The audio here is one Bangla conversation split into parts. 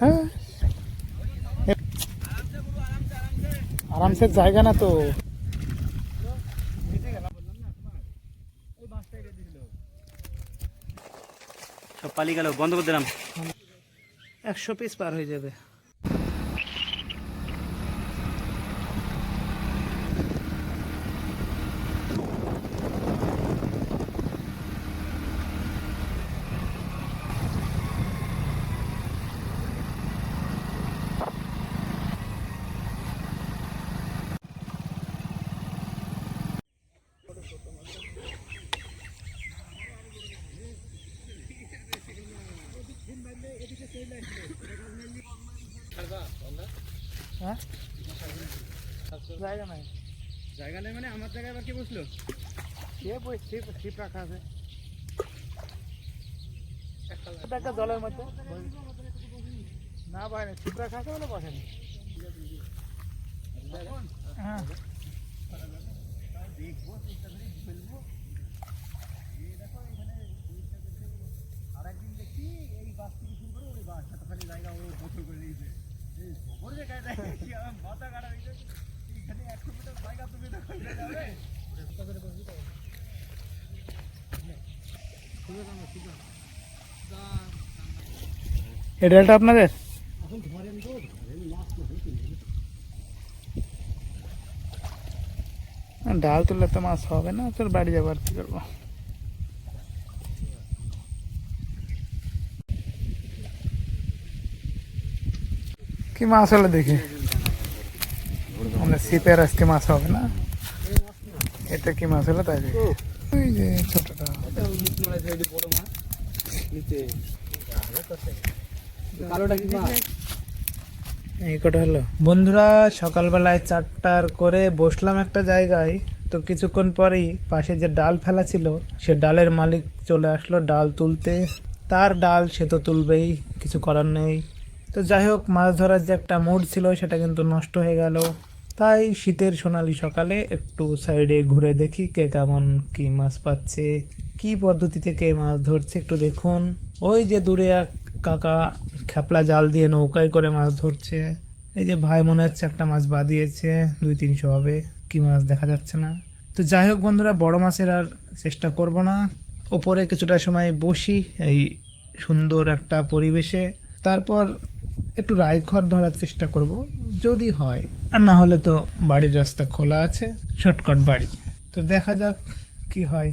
হ্যাঁ। আরামসে জায়গা না তো। পালিয়ে করে দিলাম। একশো পিস পার হয়ে যাবে। জায়গা নাই। জায়গা নেই মানে আমার জায়গায় আবার কে বসল? কে বই ছিপ ছিপ রাখা আছে। একটা জলের মধ্যে। না বাইরে ছিপ রাখা আছে বলে বসেনি। হ্যাঁ। আর একদিন দেখি এই বাস থেকে শুরু করে ওই বাস এতখানি জায়গা ও বছর করে নিয়েছে এই খবর যে কাজ মাথা কাটা হয়েছে এখানে একশো মিটার জায়গা তুমি তো করে যাবে এটা এটা আপনাদের ডাল তুললে তো মাছ হবে না তোর বাড়ি যাব আর কি করব কি মাছ হলো দেখি মানে শীতের আজকে মাছ হবে না? এটা কি মাছ হলো তাই? ওই যে ছোটটা। এই কটা হলো? বন্ধুরা, সকালবেলায় চারটার করে বসলাম একটা জায়গায়। তো কিছুক্ষণ পরেই পাশে যে ডাল ফেলা ছিল, সে ডালের মালিক চলে আসলো ডাল তুলতে। তার ডাল সে তো তুলবেই, কিছু করার নেই। তো যাই হোক, মাছ ধরার যে একটা মুড ছিল, সেটা কিন্তু নষ্ট হয়ে গেল। তাই শীতের সোনালি সকালে একটু সাইডে ঘুরে দেখি কে কেমন কি মাছ পাচ্ছে, কি পদ্ধতিতে কে মাছ ধরছে একটু দেখুন। ওই যে দূরে এক কাকা খেপলা জাল দিয়ে নৌকায় করে মাছ ধরছে। এই যে ভাই মনে হচ্ছে একটা মাছ বাদিয়েছে দুই তিনশো হবে, কি মাছ দেখা যাচ্ছে না। তো যাই হোক বন্ধুরা, বড় মাছের আর চেষ্টা করব না। ওপরে কিছুটা সময় বসি এই সুন্দর একটা পরিবেশে। তারপর একটু রায়ঘর ধরার চেষ্টা করব, যদি হয়। আর না হলে তো বাড়ির রাস্তা খোলা আছে, শর্টকাট বাড়ি। তো দেখা যাক কি হয়।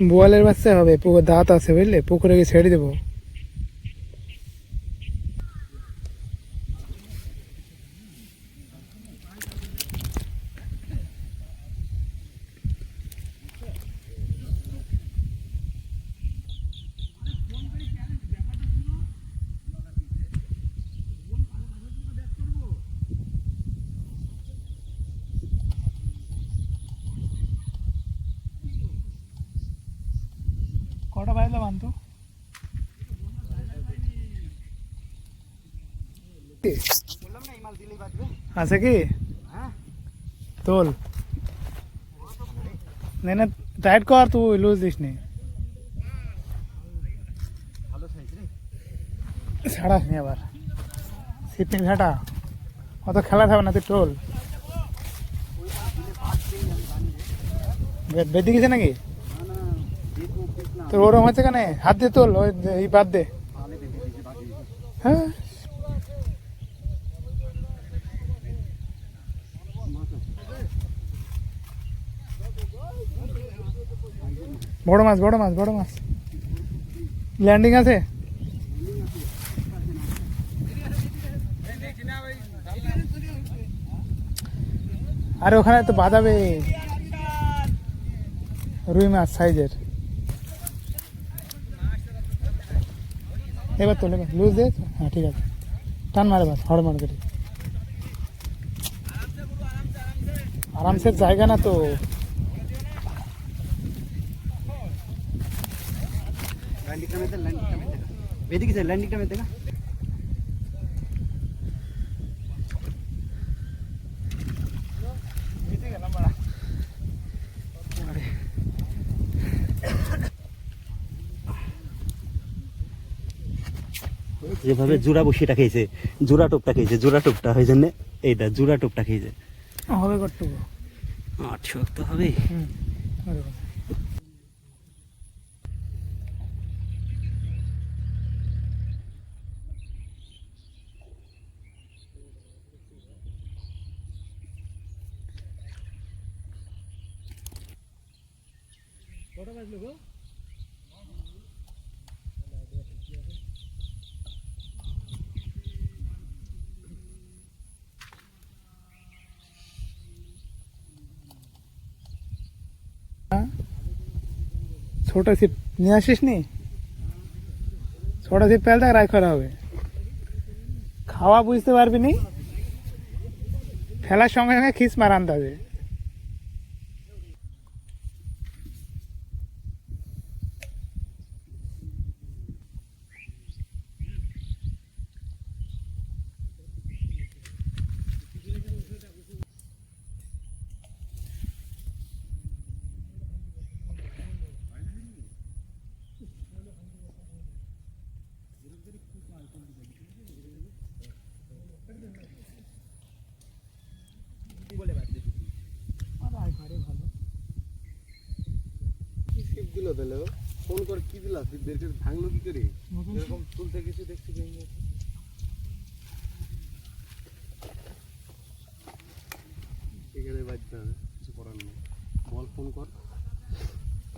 বোয়ালের বাচ্চা হবে পুকুর দাঁত আছে বুঝলে? পুকুরে গিয়ে ছেড়ে দেবো। কটা বাজলে বানতো বললাম না এই মাল দিলেই বাঁচবে আছে কি হ্যাঁ তোল নে না টাইট কর তুই লুজ দিস নি ভালো সাইজ রে ছাড়াস নি আবার সিপিং ঘাটা অত খেলা থাকবে না তুই টোল বে- বেঁধে গেছে নাকি পিস ওরম হচ্ছে কেন? হাত দিয়ে তোল, ওই এই বাদ দে। হ্যাঁ? বড় মাছ বড় মাছ বড় মাছ। ল্যান্ডিং আছে? আরে ওখানে তো বাজাবে। রুই মাছ সাইজের এবার তোলে লুজ দে হ্যাঁ ঠিক আছে টান মারে বাস হড় মার করে আরামসে জায়গা না তো ল্যান্ডিংটা মেতে ল্যান্ডিংটা মেতে বেঁধে গেছে ল্যান্ডিংটা মেতে যেভাবে জোড়া বসিটা খেয়েছে জোড়া টোপটা খেয়েছে জোড়া টোপটা ওই জন্য এইটা জোড়া টোপটা খেয়েছে। হবে কটুকু আটশো তো হবে। কটা বাজলো গো? ছোট ছিপ নিয়ে আসিস নি? ছোটো ছিপ পেলে দেখ রায় করা হবে। খাওয়া বুঝতে পারবি নি? ফেলার সঙ্গে সঙ্গে খিস মার আন্দাজে দিল? তাহলে ফোন করে কি দিলা? ছিপ বের করে ভাঙলো কি করে? এরকম তুলতে গেছি দেখছি ভেঙে এখানে বাজতে হবে কিছু করার নেই। বল ফোন কর।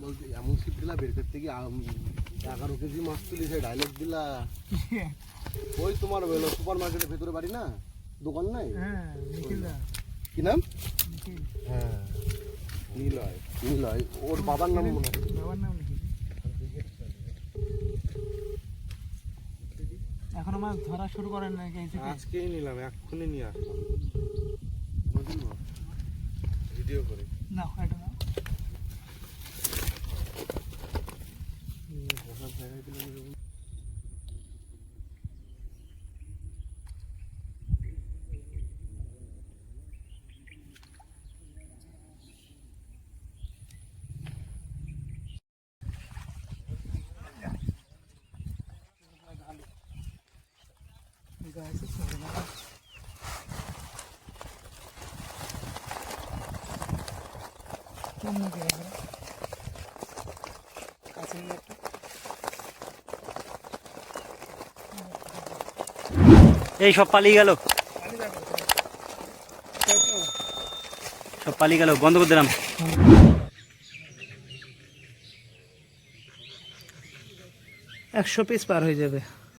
বলতে এমন ছিপ দিলা বের করতে গিয়ে এগারো কেজি মাছ তুলিছে ডাইলেক্ট দিলা। ওই তোমার সুপার মার্কেটের ভেতরে বাড়ি না? দোকান নাই? হ্যাঁ কি নাম? হ্যাঁ নীলয়। নীলয় ওর বাবার নাম মনে হয়। বাবার নাম এখনও মাছ ধরা শুরু করেন নাকি এই আজকেই নিলাম এক্ষুনি নিয়ে আসলাম ভিডিও করে না এটা না গাছে চলে না কেমন করে কাছে নিয়ে একটা এই সব পালিয়ে গেল। সব পালিয়ে গেল। বন্ধ করে দিলাম। একশো পিস পার হয়ে যাবে।